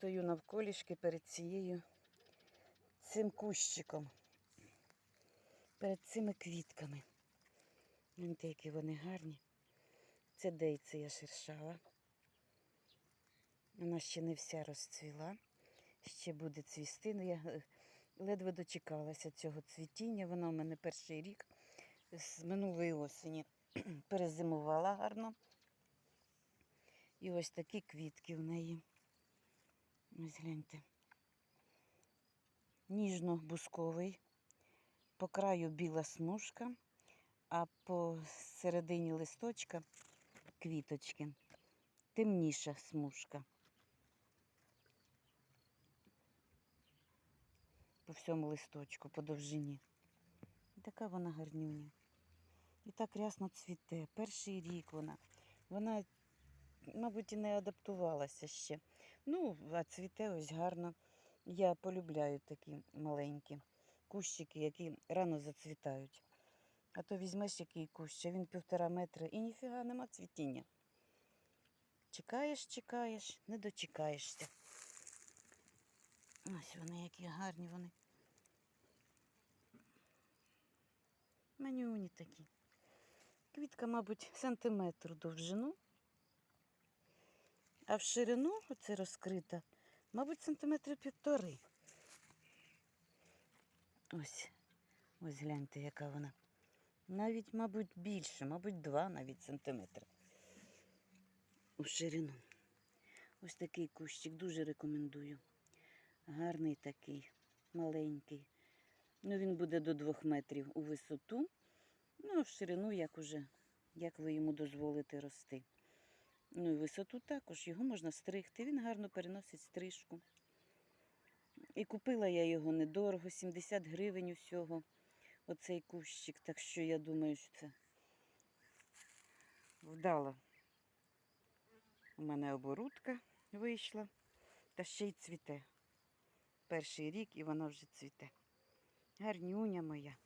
стою навколішки перед цією цим кущиком, перед цими квітками. Гляньте, які вони гарні. Це дейція шершава. Вона ще не вся розцвіла, ще буде цвісти. Ну, я е, ледве дочекалася цього цвітіння. Вона у мене перший рік з минулої осені перезимувала гарно. І ось такі квітки в неї. Ось гляньте. Ніжно-бусковий, по краю біла смужка, а по середині листочка квіточки. Темніша смужка. По всьому листочку, по довжині. І така вона гарнюня. І так рясно цвіте. Перший рік вона. Вона, мабуть, і не адаптувалася ще. Ну, а цвіте ось гарно. Я полюбляю такі маленькі кущики, які рано зацвітають. А то візьмеш який кущ, а він півтора метра і ніфіга нема цвітіння. Чекаєш, чекаєш, не дочекаєшся. Ось вони які гарні вони. Манюні такі. Квітка, мабуть, сантиметр довжину. А в ширину оце розкрита, мабуть, сантиметри півтори. Ось, ось гляньте, яка вона. Навіть, мабуть, більше, мабуть, два навіть сантиметри у ширину. Ось такий кущик, дуже рекомендую. Гарний такий, маленький. Ну, він буде до двох метрів у висоту. Ну, а в ширину, як уже, як ви йому дозволите рости. Ну і висоту також, його можна стригти, він гарно переносить стрижку. І купила я його недорого, 70 гривень усього, оцей кущик. Так що я думаю, що це вдало. У мене оборудка вийшла, та ще й цвіте. Перший рік і вона вже цвіте. Гарнюня моя.